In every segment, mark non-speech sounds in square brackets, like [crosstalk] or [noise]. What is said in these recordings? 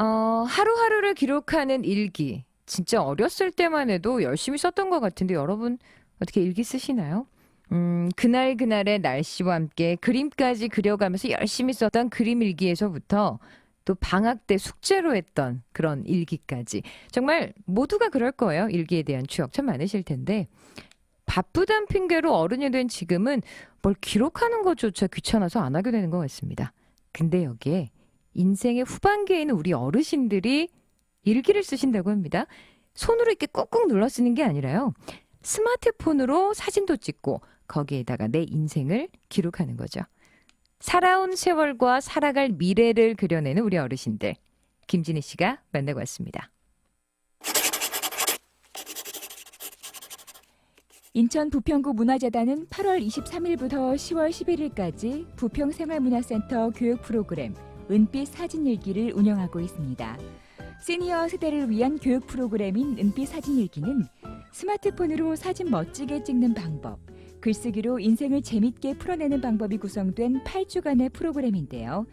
어, 하루하루를 기록하는 일기. 진짜 어렸을 때만 해도 열심히 썼던 것 같은데 여러분 어떻게 일기 쓰시나요? 음, 그날 그날의 날씨와 함께 그림까지 그려가면서 열심히 썼던 그림 일기에서부터 또 방학 때 숙제로 했던 그런 일기까지 정말 모두가 그럴 거예요. 일기에 대한 추억 참 많으실 텐데 바쁘단 핑계로 어른이 된 지금은 뭘 기록하는 것조차 귀찮아서 안 하게 되는 것 같습니다. 근데 여기에 인생의 후반기에 있는 우리 어르신들이 일기를 쓰신다고 합니다. 손으로 이렇게 꾹꾹 눌러 쓰는 게 아니라요. 스마트폰으로 사진도 찍고 거기에다가 내 인생을 기록하는 거죠. 살아온 세월과 살아갈 미래를 그려내는 우리 어르신들. 김진희 씨가 만나고 왔습니다. 인천 부평구 문화재단은 8월 23일부터 10월 11일까지 부평 생활문화센터 교육 프로그램 은빛 사진 일기를 운영하고 있습니다. 시니어 세대를 위한 교육 프로그램인 은빛 사진 일기는 스마트폰으로 사진 멋지게 찍는 방법, 글쓰기로 인생을 재밌게 풀어내는 방법이 구성된 8주간의 프로그램인데요.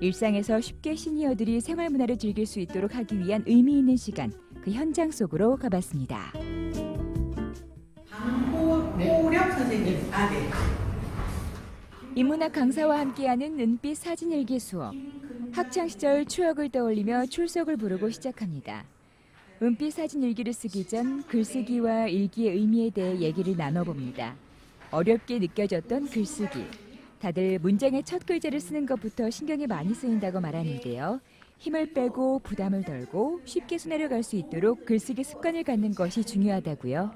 일상에서 쉽게 시니어들이 생활 문화를 즐길 수 있도록 하기 위한 의미 있는 시간, 그 현장 속으로 가봤습니다. 방호력 선생님. 아, 네. 인문학 강사와 함께하는 은빛 사진일기 수업. 학창 시절 추억을 떠올리며 출석을 부르고 시작합니다. 은빛 사진일기를 쓰기 전 글쓰기와 일기의 의미에 대해 얘기를 나눠봅니다. 어렵게 느껴졌던 글쓰기. 다들 문장의 첫 글자를 쓰는 것부터 신경이 많이 쓰인다고 말하는데요. 힘을 빼고 부담을 덜고 쉽게 손내려갈 수 있도록 글쓰기 습관을 갖는 것이 중요하다고요.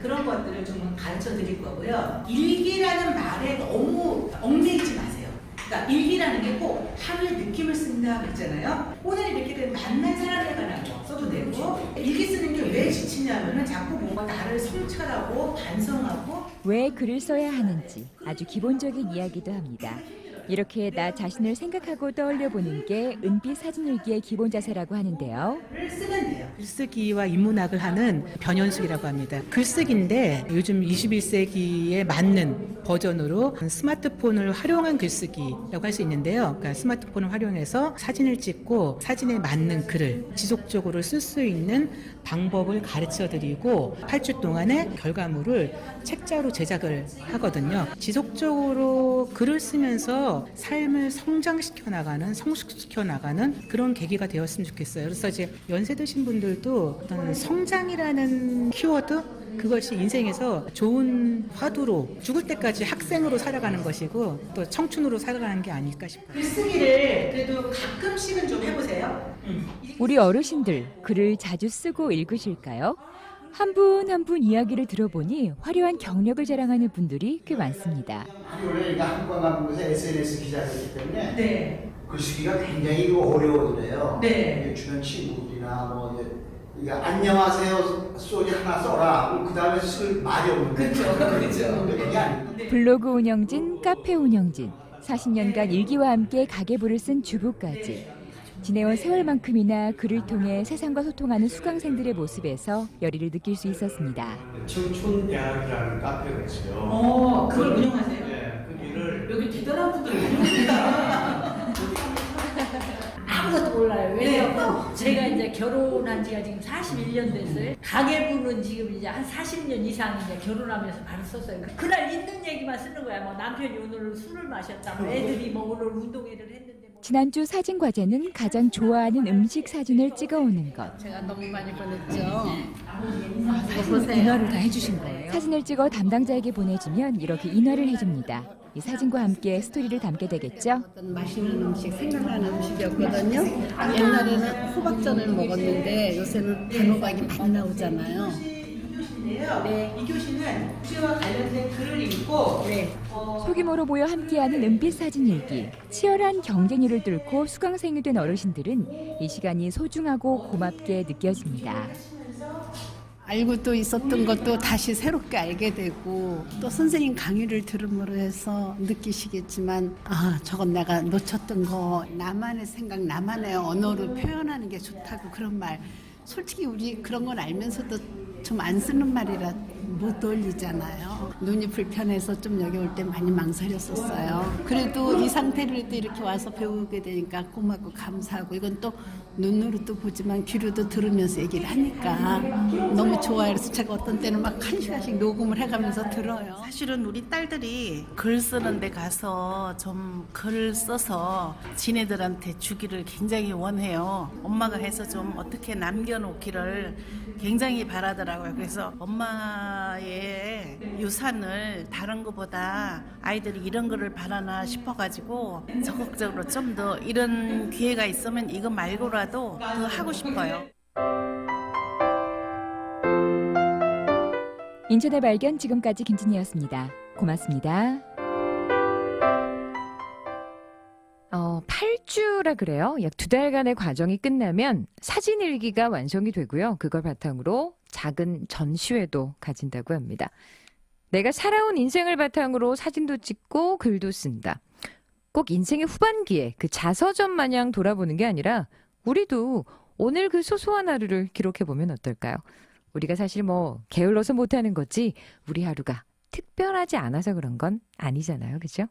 그런 것들을 좀 가르쳐 드릴 거고요. 일기라는 말에 너무 얽매이지 마세요. 그러니까 일기라는 게 꼭 하루의 느낌을 쓴다 그랬잖아요. 오늘 이렇게 된 만난 사람에 관한 거 써도 되고 일기 쓰는 게 왜 지치냐면은 자꾸 뭔가 나를 성찰하고 반성하고 왜 글을 써야 하는지 아주 기본적인 이야기도 합니다. 이렇게 나 자신을 생각하고 떠올려 보는 게 은빛 사진일기의 기본 자세라고 하는데요. 글쓰기와 인문학을 하는 변현숙이라고 합니다. 글쓰기인데 요즘 21세기에 맞는 버전으로 스마트폰을 활용한 글쓰기라고 할 수 있는데요. 그러니까 스마트폰을 활용해서 사진을 찍고 사진에 맞는 글을 지속적으로 쓸 수 있는 방법을 가르쳐 드리고 8주 동안의 결과물을 책자로 제작을 하거든요. 지속적으로 글을 쓰면서 삶을 성장시켜 나가는, 성숙시켜 나가는 그런 계기가 되었으면 좋겠어요. 그래서 이제 연세 드신 분들도 어떤 성장이라는 키워드 그것이 인생에서 좋은 화두로 죽을 때까지 학생으로 살아가는 것이고 또 청춘으로 살아가는 게 아닐까 싶어요. 글쓰기를 그래도 가끔씩은 좀 해보세요. 우리 어르신들 글을 자주 쓰고 읽으실까요? 한 분 한 분 이야기를 들어보니 화려한 경력을 자랑하는 분들이 꽤 많습니다. 원래 이거 한국 가는 곳에 SNS 기자이기 때문에 네. 글 쓰기가 굉장히 이거 어려워요. 네. 주변 친구들이나 뭐 이제 이거 안녕하세요 소리 하나 써라. 그 다음에 쓸 말이 없는데. 그쵸. 그게 아니고. 블로그 운영진, 카페 운영진, 40년간 일기와 함께 가계부를 쓴 주부까지 지내온 세월만큼이나 글을 통해 세상과 소통하는 수강생들의 모습에서 열의를 느낄 수 있었습니다. 청춘대학이라는 카페가 있어요. 어, 그걸 운영하세요? 네, 거기를 여기 대단한 분들 운영합니다. [laughs] 아무것도 몰라요. 네. 왜냐면 제가 이제 결혼한 지가 지금 41년 됐어요. 가계부는 지금 이제 한 40년 이상 이제 결혼하면서 바로 썼어요. 그- 그날 있는 얘기만 쓰는 거야. 뭐 남편이 오늘 술을 마셨다. 뭐 애들이 뭐 오늘 운동회를 했는데 뭐 지난주 사진 과제는 가장 좋아하는 음식 사진을 찍어오는 것. 제가 너무 많이 보냈죠. 이거 보세요. 인화를 다 해주신 거예요? 사진을 찍어 담당자에게 보내주면 이렇게 인화를 해줍니다. 이 사진과 함께 스토리를 담게 되겠죠? 어떤 맛있는 음식, 생각나는 음식이었거든요. 옛날에는 호박전을 먹었는데 요새는 단호박이 많이 나오잖아요. 네. 이 교실은 시와 관련된 글을 읽고 네. 어, 소규모로 모여 함께하는 은빛 사진 일기. 치열한 경쟁률을 뚫고 수강생이 된 어르신들은 이 시간이 소중하고 고맙게 느껴집니다. 알고 또 있었던 것도 다시 새롭게 알게 되고 또 선생님 강의를 들음으로 해서 느끼시겠지만 아 저건 내가 놓쳤던 거 나만의 생각 나만의 언어로 표현하는 게 좋다고 그런 말 솔직히 우리 그런 건 알면서도 좀 안 쓰는 말이라 못 올리잖아요. 눈이 불편해서 좀 여기 올 때 많이 망설였었어요. 그래도 이 상태를 또 이렇게 와서 배우게 되니까 고맙고 감사하고 이건 또 눈으로 도 보지만 귀로도 들으면서 얘기를 하니까 너무 좋아요. 그래서 제가 어떤 때는 막 한 시간씩 녹음을 해가면서 들어요. 사실은 우리 딸들이 글 쓰는 데 가서 좀 글 써서 지네들한테 주기를 굉장히 원해요. 엄마가 해서 좀 어떻게 남겨놓기를 굉장히 바라더라고요. 그래서 엄마의 유산을 다른 것보다 아이들이 이런 거를 바라나 싶어가지고 적극적으로 좀 더 이런 기회가 있으면 이거 말고라 도 더 하고 싶어요. 인천의 발견 지금까지 김진희였습니다. 고맙습니다. 어, 8주라 그래요. 약 두 달간의 과정이 끝나면 사진 일기가 완성이 되고요. 그걸 바탕으로 작은 전시회도 가진다고 합니다. 내가 살아온 인생을 바탕으로 사진도 찍고 글도 쓴다. 꼭 인생의 후반기에 그 자서전 마냥 돌아보는 게 아니라 우리도 오늘 그 소소한 하루를 기록해 보면 어떨까요? 우리가 사실 뭐 게을러서 못하는 거지 우리 하루가 특별하지 않아서 그런 건 아니잖아요. 그죠?